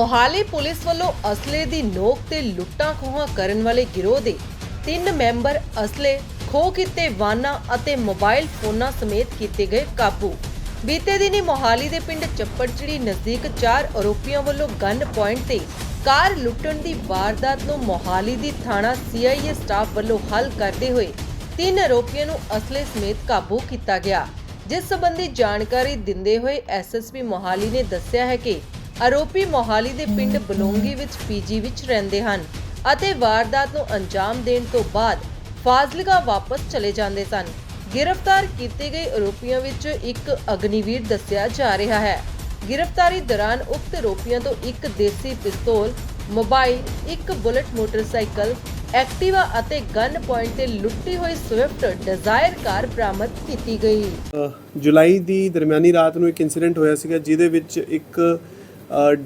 Mohali police ਵੱਲੋਂ ਅਸਲੇ ਦੀ ਨੋਕ ਤੇ ਲੁੱਟਾਂ ਖੋਹਾਂ ਕਰਨ ਵਾਲੇ ਗਿਰੋਹ ਦੇ ਤਿੰਨ ਮੈਂਬਰ ਅਸਲੇ, ਖੋਹ ਕੀਤੇ ਵਾਹਨਾਂ ਅਤੇ ਮੋਬਾਈਲ ਫੋਨਾਂ ਸਮੇਤ ਕੀਤੇ ਗਏ ਕਾਬੂ। ਬੀਤੇ ਦਿਨੀ ਮੋਹਾਲੀ ਦੇ ਪਿੰਡ ਚੱਪੜਚਿੜੀ ਨਜ਼ਦੀਕ ਚਾਰ ਆਰੋਪੀਆਂ ਵੱਲੋਂ ਗਨ ਪੁਆਇੰਟ ਤੇ ਕਾਰ ਲੁੱਟਣ ਦੀ ਵਾਰਦਾਤ ਨੂੰ ਮੋਹਾਲੀ ਦੀ ਥਾਣਾ ਸੀਆਈਏ ਸਟਾਫ ਵੱਲੋਂ ਹੱਲ ਕਰਦੇ ਹੋਏ ਤਿੰਨ ਆਰੋਪੀਆਂ ਨੂੰ ਅਸਲੇ ਸਮੇਤ ਕਾਬੂ ਕੀਤਾ ਗਿਆ। ਜਿਸ ਸੰਬੰਧੀ ਜਾਣਕਾਰੀ ਦਿੰਦੇ ਹੋਏ ਐਸਐਸਪੀ ਮੋਹਾਲੀ ਨੇ ਦੱਸਿਆ ਹੈ ਕਿ ਆਰੋਪੀ ਮੋਹਾਲੀ ਦੇ ਪਿੰਡ ਬਲੌਂਗੀ ਵਿੱਚ ਪੀਜੀ ਵਿੱਚ ਰਹਿੰਦੇ ਹਨ ਅਤੇ ਵਾਰਦਾਤ ਨੂੰ ਅੰਜਾਮ ਦੇਣ ਤੋਂ ਬਾਅਦ ਫਾਜ਼ਿਲਕਾ ਵਾਪਸ ਚਲੇ ਜਾਂਦੇ ਸਨ। ਗ੍ਰਿਫਤਾਰ ਕੀਤੇ ਗਏ ਆਰੋਪੀਆਂ ਵਿੱਚ ਇੱਕ ਅਗਨੀਵੀਰ ਦੱਸਿਆ ਜਾ ਰਿਹਾ ਹੈ। ਗ੍ਰਿਫਤਾਰੀ ਦੌਰਾਨ ਉਕਤ ਆਰੋਪੀਆਂ ਤੋਂ ਇੱਕ ਦੇਸੀ ਪਿਸਤੌਲ ਮੋਬਾਈਲ ਇੱਕ ਬੁਲਟ ਮੋਟਰਸਾਈਕਲ ਐਕਟਿਵਾ ਅਤੇ ਗਨ ਪੁਆਇੰਟ ਤੇ ਲੁੱਟੀ ਹੋਈ ਸਵਿਫਟ ਡਿਜ਼ਾਇਰ ਕਾਰ ਬਰਾਮਦ ਕੀਤੀ ਗਈ। ਅ, ਜੁਲਾਈ ਦੀ ਦਰਮਿਆਨੀ ਰਾਤ ਨੂੰ ਇੱਕ ਇਨਸੀਡੈਂਟ ਹੋਇਆ ਸੀਗਾ ਜਿਹਦੇ ਵਿੱਚ ਇੱਕ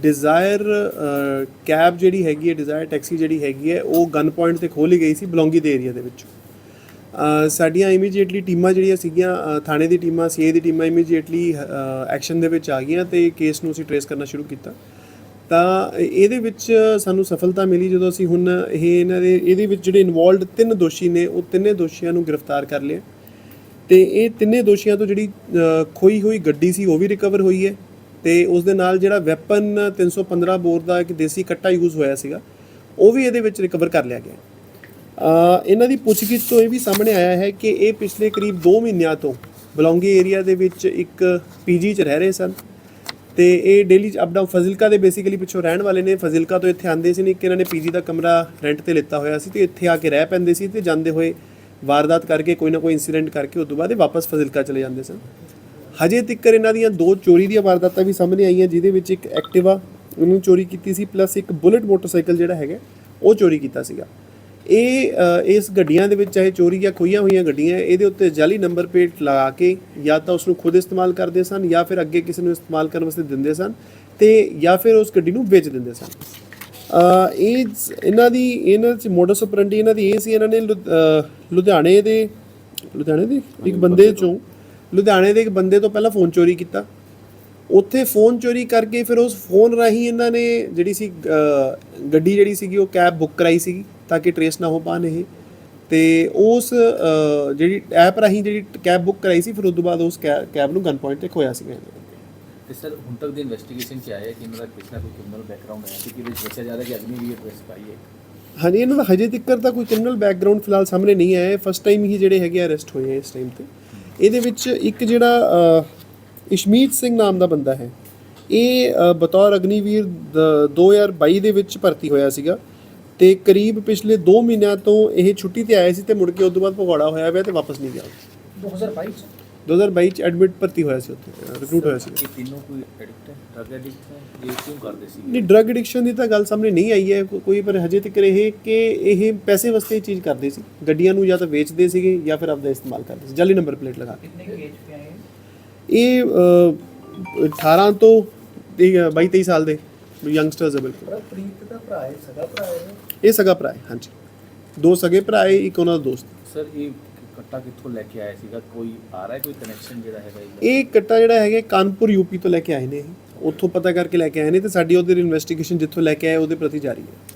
ਡਿਜ਼ਾਇਰ ਕੈਬ ਜਿਹੜੀ ਹੈਗੀ ਹੈ ਡਿਜ਼ਾਇਰ ਟੈਕਸੀ ਜਿਹੜੀ ਹੈਗੀ ਹੈ, ਉਹ ਗਨ ਪੁਆਇੰਟ ਤੇ ਖੋਲੀ ਗਈ ਸੀ ਬਲੌਂਗੀ ਦੇ ਏਰੀਆ ਦੇ ਵਿੱਚ। ਸਾਡੀਆਂ ਇਮੀਡੀਏਟਲੀ ਟੀਮਾਂ ਜਿਹੜੀਆਂ ਸੀਗੀਆਂ ਥਾਣੇ ਦੀ ਟੀਮਾਂ ਸੀਏ ਦੀ ਟੀਮਾਂ ਇਮੀਡੀਏਟਲੀ ਐਕਸ਼ਨ ਦੇ ਵਿੱਚ ਆ ਗਈਆਂ ਤੇ ਕੇਸ ਨੂੰ ਅਸੀਂ ਟਰੇਸ ਕਰਨਾ ਸ਼ੁਰੂ ਕੀਤਾ। ਤਾਂ ਇਹਦੇ ਵਿੱਚ ਸਾਨੂੰ ਸਫਲਤਾ ਮਿਲੀ ਜਦੋਂ ਅਸੀਂ ਹੁਣ ਇਹ ਇਹਨਾਂ ਦੇ, ਇਹਦੇ ਵਿੱਚ ਜਿਹੜੇ ਇਨਵੋਲਡ ਤਿੰਨ ਦੋਸ਼ੀ ਨੇ, ਉਹ ਤਿੰਨੇ ਦੋਸ਼ੀਆਂ ਨੂੰ ਗ੍ਰਿਫਤਾਰ ਕਰ ਲਿਆ। ਤੇ ਇਹ ਤਿੰਨੇ ਦੋਸ਼ੀਆਂ ਤੋਂ ਜਿਹੜੀ ਖੋਈ ਹੋਈ ਗੱਡੀ ਸੀ, ਉਹ ਵੀ ਰਿਕਵਰ ਹੋਈ ਹੈ। ਤੇ ਉਸ ਦੇ ਨਾਲ ਜਿਹੜਾ ਵੈਪਨ 315 ਬੋਰ ਦਾ ਇੱਕ ਦੇਸੀ ਕੱਟਾ ਯੂਜ਼ ਹੋਇਆ ਸੀਗਾ ਉਹ ਵੀ ਇਹਦੇ ਵਿੱਚ ਰਿਕਵਰ ਕਰ ਲਿਆ ਗਿਆ। ਅ, ਇਹਨਾਂ ਦੀ ਪੁੱਛਗਿੱਛ ਤੋਂ ਇਹ ਵੀ ਸਾਹਮਣੇ ਆਇਆ ਹੈ ਕਿ ਇਹ ਪਿਛਲੇ ਕਰੀਬ 2 ਮਹੀਨਿਆਂ ਤੋਂ ਬਲੌਂਗੀ ਏਰੀਆ ਦੇ ਵਿੱਚ ਇੱਕ ਪੀਜੀ 'ਚ ਰਹਿ ਰਹੇ ਸਨ ਤੇ ਇਹ ਡੇਲੀ ਅਪ ਡਾਊਨ ਫਜ਼ਿਲਕਾ ਦੇ ਬੇਸਿਕਲੀ ਪਿੱਛੋਂ ਰਹਿਣ ਵਾਲੇ ਨੇ। ਫਜ਼ਿਲਕਾ ਤੋਂ ਇੱਥੇ ਆਂਦੇ ਸੀ ਨੇ ਕਿ ਇਹਨਾਂ ਨੇ ਪੀਜੀ ਦਾ ਕਮਰਾ ਰੈਂਟ ਤੇ ਲਿੱਤਾ ਹੋਇਆ ਸੀ ਤੇ ਇੱਥੇ ਆ ਕੇ ਰਹਿ ਪੈਂਦੇ ਸੀ ਤੇ ਜਾਂਦੇ ਹੋਏ ਵਾਰਦਾਤ ਕਰਕੇ ਕੋਈ ਨਾ ਕੋਈ ਇਨਸੀਡੈਂਟ ਕਰਕੇ ਉਸ ਤੋਂ ਬਾਅਦ ਇਹ ਵਾਪਸ ਫਜ਼ਿਲਕਾ ਚਲੇ ਜਾਂਦੇ ਸਨ। ਹਜੇ ਤੱਕਰ ਇਹਨਾਂ ਦੀਆਂ ਦੋ ਚੋਰੀ ਦੀਆਂ ਵਾਰਦਾਤਾਂ ਵੀ ਸਾਹਮਣੇ ਆਈਆਂ, ਜਿਹਦੇ ਵਿੱਚ ਇੱਕ ਐਕਟਿਵਾ ਉਹਨੂੰ ਚੋਰੀ ਕੀਤੀ ਸੀ ਪਲੱਸ ਇੱਕ ਬੁਲਟ ਮੋਟਰਸਾਈਕਲ ਜਿਹੜਾ ਹੈਗਾ, ਉਹ ਚੋਰੀ ਕੀਤਾ ਸੀਗਾ। ਇਹ ਇਸ ਗੱਡੀਆਂ ਦੇ ਵਿੱਚ ਚਾਹੇ ਚੋਰੀ ਜਾਂ ਖੋਈਆਂ ਹੋਈਆਂ ਗੱਡੀਆਂ, ਇਹਦੇ ਉੱਤੇ ਜਾਲੀ ਨੰਬਰ ਪਲੇਟ ਲਗਾ ਕੇ ਜਾਂ ਤਾਂ ਉਸ ਨੂੰ ਖੁਦ ਇਸਤੇਮਾਲ ਕਰਦੇ ਸਨ ਜਾਂ ਫਿਰ ਅੱਗੇ ਕਿਸੇ ਨੂੰ ਇਸਤੇਮਾਲ ਕਰਨ ਵਾਸਤੇ ਦਿੰਦੇ ਸਨ ਤੇ ਜਾਂ ਫਿਰ ਉਸ ਗੱਡੀ ਨੂੰ ਵੇਚ ਦਿੰਦੇ ਸਨ। ਇਹ ਇਹਨਾਂ ਦੀ, ਇਹਨਾਂ ਚ ਮੋਡਸ ਆਪਰੈਂਡੀ ਇਹਨਾਂ ਦੀ ਇਹ ਸੀ, ਇਹਨਾਂ ਨੇ ਲੁ- ਲੁਧਿਆਣੇ ਦੇ ਲੁਧਿਆਣੇ ਦੇ ਇੱਕ ਬੰਦੇ ਚੋਂ ਲੁਧਿਆਣੇ ਦੇ ਇੱਕ ਬੰਦੇ ਤੋਂ ਪਹਿਲਾਂ ਫੋਨ ਚੋਰੀ ਕੀਤਾ। ਉੱਥੇ ਫੋਨ ਚੋਰੀ ਕਰਕੇ ਫਿਰ ਉਸ ਫੋਨ ਰਾਹੀਂ ਇਹਨਾਂ ਨੇ ਜਿਹੜੀ ਸੀ ਗੱਡੀ ਜਿਹੜੀ ਸੀਗੀ ਉਹ ਕੈਬ ਬੁੱਕ ਕਰਾਈ ਸੀਗੀ ਤਾਂ ਕਿ ਟਰੇਸ ਨਾ ਹੋ ਪਾਣ ਇਹ। ਤੇ ਉਸ ਜਿਹੜੀ ਐਪ ਰਾਹੀਂ ਜਿਹੜੀ ਕੈਬ ਬੁੱਕ ਕਰਾਈ ਸੀ ਫਿਰ ਉਸ ਤੋਂ ਬਾਅਦ ਉਸ ਕੈ- ਕੈਬ ਨੂੰ ਗਨ ਪੁਆਇੰਟ ਤੇ ਖੋਇਆ ਸੀਗਾ ਇਹਨਾਂ ਨੇ। ਤੇ ਸਰ ਹੁਣ ਤੱਕ ਦੀ ਇਨਵੈਸਟੀਗੇਸ਼ਨ ਚ ਆਇਆ ਹੈ ਕਿ ਇਹਨਾਂ ਦਾ ਕਿਸ ਨਾ ਕੋਈ ਕ੍ਰਿਮੀਨਲ ਬੈਕਗ੍ਰਾਉਂਡ ਹੈ? ਕਿਉਂਕਿ ਇਹਦੇ ਵਿੱਚ ਦੱਸਿਆ ਜਾ ਰਿਹਾ ਕਿ ਅਗਨੀ ਵੀ ਐਡਰੈਸ ਪਾਈ ਹੈ। ਹਾਂਜੀ ਇਹਨਾਂ ਦਾ ਹਜੇ ਤੱਕ ਤਾਂ ਕੋਈ ਕ੍ਰਿਮੀਨਲ ਬੈਕਗ੍ਰਾਉਂਡ ਫਿਲਹਾਲ ਸਾਹਮਣੇ ਨਹੀਂ ਆਇਆ। ਫਸਟ ਟਾਈਮ ਹੀ ਜਿਹੜੇ ਹੈਗੇ ਅਰੈਸਟ ਹੋਏ ਆ ਇਸ ਟਾਈਮ ਤੇ। ਇਹਦੇ ਵਿੱਚ ਇੱਕ ਜਿਹੜਾ ਇਸ਼ਮੀਤ ਸਿੰਘ ਨਾਮ ਦਾ ਬੰਦਾ ਹੈ। ਇਹ ਬਤੌਰ ਅਗਨੀਵੀਰ ਦ- 2022 ਦੇ ਵਿੱਚ ਭਰਤੀ ਹੋਇਆ ਸੀਗਾ ਤੇ ਕਰੀਬ ਪਿਛਲੇ 2 ਮਹੀਨਿਆਂ ਤੋਂ ਇਹ ਛੁੱਟੀ ਤੇ ਆਇਆ ਸੀ ਤੇ ਮੁੜ ਕੇ ਉਸ ਤੋਂ ਬਾਅਦ ਭਗੌੜਾ ਹੋਇਆ ਹੋਇਆ ਤੇ ਵਾਪਸ ਨਹੀਂ ਗਿਆ। 2022 ਚ? 2022 ਚ ਐਡਮਿਟ ਭਰਤੀ ਹੋਇਆ ਸੀ ਉੱਥੇ ਰਿਕਰੂਟ ਹੋਇਆ ਸੀ। ਇਹ ਤਿੰਨੋਂ ਕੋਈ ਐਡਿਕਟ ਹੈ? ਡਰਗ ਐਡਿਕਟ ਹੈ? ਇਹ ਕਿਉਂ ਕਰਦੇ ਸੀ? ਨਹੀਂ ਡਰਗ ਐਡਿਕਸ਼ਨ ਦੀ ਤਾਂ ਗੱਲ ਸਾਹਮਣੇ ਨਹੀਂ ਆਈ ਹੈ ਕੋ- ਕੋਈ ਪਰ ਹਜੇ ਤੱਕ ਇਹ ਕਿ ਇਹ ਪੈਸੇ ਵਾਸਤੇ ਇਹ ਚੀਜ਼ ਕਰਦੇ ਸੀ। ਗੱਡੀਆਂ ਨੂੰ ਜਾਂ ਤਾਂ ਵੇਚਦੇ ਸੀਗੇ ਜਾਂ ਫਿਰ ਆਪਦਾ ਇਸਤੇਮਾਲ ਕਰਦੇ ਸੀ। ਜਾਲੀ ਨੰਬਰ ਪਲੇਟ ਲਗਾ ਕੇ। ਕਿੰਨੇ ਏਜ पे ਆਏ ਇਹ? ਅ, 18 ਤੋਂ 22 23 ਸਾਲ ਦੇ ਯੰਗਸਟਰਸ ਹੈ ਬਿਲਕੁਲ। ਪਰ ਪ੍ਰੀਤ ਦਾ ਭਰਾ ਹੈ ਸਗਾ ਭਰਾ ਹੈ ਇਹ ਸਗਾ ਭਰਾ ਹੈ ਹਾਂਜੀ। ਦੋ ਸਗੇ ਭਰਾ ਹੈ ਇੱਕ ਉਹਨਾਂ ਦਾ ਦੋਸਤ। ਸਰ ਇਹ ਕੱਟਾ ਕਿੱਥੋਂ ਲੈ ਕੇ ਆਇਆ ਸੀਗਾ? ਕੋਈ ਆ ਰਿਹਾ ਹੈ? ਕੋਈ ਕਨੈਕਸ਼ਨ ਜਿਹੜਾ ਹੈਗਾ ਇਹਦਾ? ਇਹ ਕੱਟਾ ਜਿਹੜਾ ਹੈਗਾ ਕਾਨਪੁਰ ਯੂਪੀ ਤੋਂ ਲੈ ਕੇ ਆਏ ਨੇ ਇਹ। ਉੱਥੋਂ ਪਤਾ ਕਰਕੇ ਲੈ ਕੇ ਆਏ ਨੇ ਤੇ ਸਾਡੀ ਉਹਦੇ ਇਨਵੈਸਟੀਗੇਸ਼ਨ ਜਿੱਥੋਂ ਲੈ ਕੇ ਆਏ ਉਹਦੇ ਪ੍ਰਤੀ ਜਾਰੀ ਹੈ।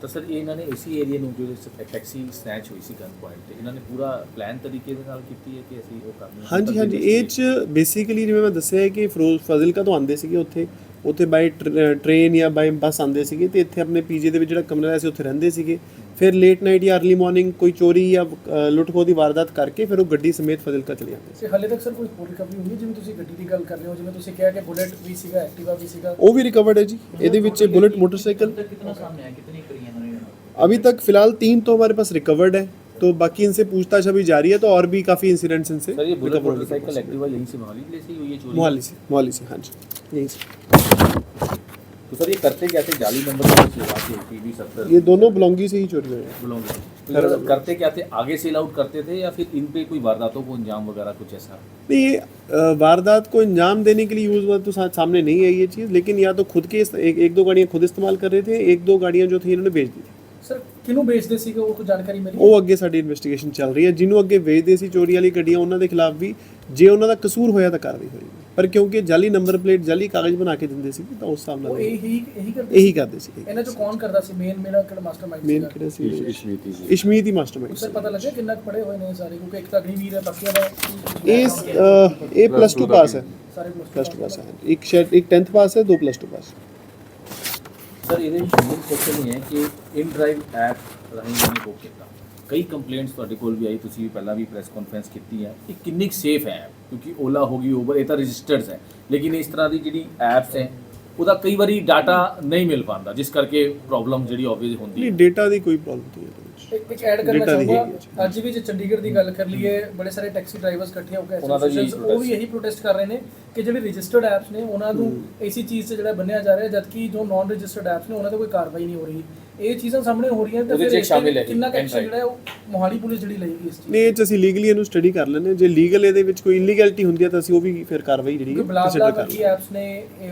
ਤਾਂ ਸਰ ਇਹ ਇਹਨਾਂ ਨੇ ਇਸੀ ਏਰੀਆ ਨੂੰ ਜੋ ਟੈਕਸੀ ਸਨੈਚ ਹੋਈ ਸੀ ਗਨ ਪੁਆਇੰਟ ਤੇ ਇਹਨਾਂ ਨੇ ਪੂਰਾ ਪਲਾਨ ਤਰੀਕੇ ਦੇ ਨਾਲ ਕੀਤੀ ਹੈ ਕਿ ਅਸੀਂ ਉਹ ਕਰਨਾ ਹੈ? ਹਾਂਜੀ ਹਾਂਜੀ ਇਹ ਚ ਬੇਸਿਕਲੀ ਜਿਵੇਂ ਮੈਂ ਦੱਸਿਆ ਹੈ ਕਿ ਫਿਰੋਜ਼ ਫਾਜ਼ਿਲਕਾ ਤੋਂ ਆਉਂਦੇ ਸੀਗੇ ਉੱਥੇ ਉੱਥੇ ਬਾਈ ਟ੍ਰੇਨ ਜਾਂ ਬਾਈ ਬੱਸ ਆਉਂਦੇ ਸੀਗੇ ਤੇ ਇੱਥੇ ਆਪਣੇ ਪੀਜੀ ਦੇ ਵਿੱਚ ਜਿਹੜਾ ਕਮਰਾ ਸੀ ਉੱਥੇ ਰਹਿੰਦੇ ਸੀਗੇ। ਫਿਰ ਲੇਟ ਨਾਈਟ ਜਾਂ अर्ਲੀ ਮਾਰਨਿੰਗ ਕੋਈ ਚੋਰੀ ਜਾਂ ਲੁੱਟਖੋ ਦੀ ਵਾਰਦਾਤ ਕਰਕੇ ਫਿਰ ਉਹ ਗੱਡੀ ਸਮੇਤ ਫਜ਼ਿਲਕਾ ਚਲੇ ਜਾਂਦੇ ਸੀ ਹਲੇ ਤੱਕ ਸਰ ਕੋਈ ਹੋਰ ਰਿਕਵਰੀ ਹੋਈ ਜਿਵੇਂ ਤੁਸੀਂ ਗੱਡੀ ਦੀ ਗੱਲ ਕਰ ਰਹੇ ਹੋ ਜਿਵੇਂ ਤੁਸੀਂ ਕਿਹਾ ਕਿ ਬੁਲੇਟ ਵੀ ਸੀਗਾ ਐਕਟਿਵਾ ਵੀ ਸੀਗਾ ਉਹ ਵੀ ਰਿਕਵਰਡ ਹੈ ਜੀ ਇਹਦੇ ਵਿੱਚ ਬੁਲੇਟ ਮੋਟਰਸਾਈਕਲ कितना सामने आया कितनी करी इन्होंने अभी तक फिलहाल तीन तो हमारे पास रिकवर्ड है तो बाकी इनसे पूछताछ अभी जारी है तो और भी काफी इंसिडेंट्स इनसे सर ये बुलेट recover होने के मोटरसाइकिल पास। एक्टिवा यहीं से मोहाली से ही हुई है चोरी मोहाली से मोहाली से हाँ जी यही से तो सर ये करते क्या थे जाली नंबर प्लेट लगा के टीवी सत्तर ये दोनों बिलोंगी से ही चोरी हुए हैं बुलंद तो ये करते क्या थे आगे सेल आउट करते थे या फिर इन पे कोई वारदातों को अंजाम वगैरह कुछ ऐसा नहीं ये अ, वारदात को अंजाम देने के लिए यूज़ हुआ तो सा- सामने नहीं है ये चीज़ लेकिन या तो खुद के इस- एक, एक दो गाड़ियाँ खुद इस्तेमाल कर रहे थे एक दो गाड़ियाँ जो थी इन्होंने बेच दी ਸਰ ਕਿਹਨੂੰ ਵੇਚਦੇ ਸੀਗੇ ਉਹ ਕੋਈ ਜਾਣਕਾਰੀ ਮਿਲੀ ਉਹ ਅੱਗੇ ਸਾਡੀ ਇਨਵੈਸਟੀਗੇਸ਼ਨ ਚੱਲ ਰਹੀ ਹੈ ਜਿਹਨੂੰ ਅੱਗੇ ਵੇਚਦੇ ਸੀ ਚੋਰੀ ਵਾਲੀ ਗੱਡੀਆਂ ਉਹਨਾਂ ਦੇ ਖਿਲਾਫ ਵੀ ਜੇ ਉਹਨਾਂ ਦਾ ਕਸੂਰ ਹੋਇਆ ਤਾਂ ਕਾਰਵਾਈ ਹੋਏਗੀ ਪਰ ਕਿਉਂਕਿ ਜਾਲੀ ਨੰਬਰ ਪਲੇਟ ਜਾਲੀ ਕਾਗਜ਼ ਬਣਾ ਕੇ ਦਿੰਦੇ ਸੀ ਤਾਂ ਉਸ ਹਿਸਾਬ ਨਾਲ ਇਹੀ ਇਹੀ ਕਰਦੇ ਇਹੀ ਕਰਦੇ ਸੀ। ਇਹਨਾਂ ਚੋਂ ਕੌਣ ਕਰਦਾ ਸੀ? ਮੇਨ ਮੇਰਾ ਕਿਹੜਾ ਮਾਸਟਰਮਾਈਂਡ ਮੇਨ ਕਿਹੜਾ ਸੀ? ਇਸ਼ਮੀਤੀ ਜੀ ਇਸ਼ਮੀਤ ਹੀ ਮਾਸਟਰਮਾਈਂਡ ਸਰ ਪਤਾ ਲੱਗਿਆ ਕਿੰਨਾ ਕੁ ਪੜੇ ਹੋਏ ਨੇ ਸਾਰੇ? ਕਿਉਂਕਿ ਇੱਕ ਤਾਂ ਅਗਨੀਵੀਰ ਹੈ ਬਾਕੀਆਂ ਦਾ ਇਹ ਇਹ ਪਲੱਸ 2 ਪਾਸ ਹੈ। ਸਾਰੇ ਪਲੱਸ 2 ਪਾਸ ਹੈ। ਇੱਕ ਸ਼ਾਇਦ ਇੱਕ 10th ਪਾਸ ਹੈ ਦੋ ਪਲੱਸ 2 ਪਾਸ ਸਰ ਇਹਦੇ ਵਿੱਚ ਮੇਨ ਕੁਐਸਚਨ ਇਹ ਹੈ ਕਿ ਇਨ ਡਰਾਈਵ ਐਪ ਰਾਹੀਂ ਇਹਨੇ ਬੁੱਕ ਕੀਤਾ। ਕਈ ਕੰਪਲੇਂਟਸ ਤੁਹਾਡੇ ਕੋਲ ਵੀ ਆਈ, ਤੁਸੀਂ ਵੀ ਪਹਿਲਾਂ ਵੀ ਪ੍ਰੈਸ ਕਾਨਫਰੰਸ ਕੀਤੀ ਹੈ। ਇਹ ਕਿੰਨੀ ਸੇਫ ਹੈ? ਕਿਉਂਕਿ ਓਲਾ ਹੋ ਗਈ ਉਬਰ ਇਹ ਤਾਂ ਰਜਿਸਟਰਡ ਹੈ। ਲੇਕਿਨ ਇਸ ਤਰ੍ਹਾਂ ਦੀ ਜਿਹੜੀ ਐਪਸ ਹੈ ਉਹਦਾ ਕਈ ਵਾਰੀ ਡਾਟਾ ਨਹੀਂ ਮਿਲ ਪਾਉਂਦਾ ਜਿਸ ਕਰਕੇ ਪ੍ਰੋਬਲਮ ਜਿਹੜੀ ਆਬਵੀਅਸ ਹੁੰਦੀ ਨਹੀਂ ਹੈ। ਡੇਟਾ ਦੀ ਕੋਈ ਪ੍ਰੋਬਲਮ ਨਹੀਂ ਹੈ। ਇਹਦੇ ਵਿੱਚ ਇੱਕ ਇੱਕ ਐਡ ਕਰਨਾ Data ਦੀ ਚਾਹੂੰਗਾ ਹੈਗੀ ਹੈ। ਅੱਜ ਵੀ ਜੇ ਚੰਡੀਗੜ੍ਹ ਦੀ ਗੱਲ ਕਰ ਲਈਏ ਬੜੇ ਸਾਰੇ ਟੈਕਸੀ ਡਰਾਈਵਰਸ ਇਕੱਠੇ ਹੋ ਕੇ ਉਹਨਾਂ ਦਾ ਵੀ associations, ਉਹ ਵੀ protest ਇਹੀ ਪ੍ਰੋਟੈਸਟ ਕਰ ਰਹੇ ਨੇ ਕਿ ਜਿਹੜੇ ਰਜਿਸਟਰਡ ਐਪਸ ਨੇ ਉਹਨਾਂ ਨੂੰ ਇਸੇ ਚੀਜ਼ ਤੇ ਜਿਹੜਾ ਬੰਨਿਆ ਜਾ ਰਿਹਾ ਜਦਕਿ ਜੋ ਨਾਨ ਰਜਿਸਟਰਡ ਐਪਸ ਨੇ ਉਹਨਾਂ ਤੇ ਕੋਈ ਕਾਰਵਾਈ ਨਹੀਂ ਹੋ ਰਹੀ। ਇਹ ਚੀਜ਼ਾਂ ਸਾਹਮਣੇ ਹੋ ਰਹੀਆਂ ਤਾਂ ਉਹਦੇ 'ਚ ਫਿਰ ਇੱਕ ਸ਼ਾਮਿਲ ਹੈ ਕਿੰਨਾ pen ਐਕਸ਼ਨ। ਜਿਹੜਾ ਹੈ ਉਹ ਮੋਹਾਲੀ ਪੁਲਿਸ ਜਿਹੜੀ ਲਏਗੀ ਇਸ ਚੀਜ਼ ਨਹੀਂ ਇਹ 'ਚ ਅਸੀਂ ਲੀਗਲੀ ਇਹਨੂੰ ਸਟੱਡੀ ਕਰ ਲੈਂਦੇ ਹਾਂ। ਜੇ ਲੀਗਲ ਇਹਦੇ ਵਿੱਚ ਕੋਈ ਇਲੀਗੈਲਿਟੀ ਹੁੰਦੀ ਹੈ ਤਾਂ ਅਸੀਂ ਉਹ ਵੀ ਫਿਰ ਕਾਰਵਾਈ ਜਿਹੜੀ ਹੈ consider ਬਲਾਬਲਾ ਕਰ ਵਰਗੀ ਲਾਂਗੇ ਐਪਸ ਨੇ ਇਹ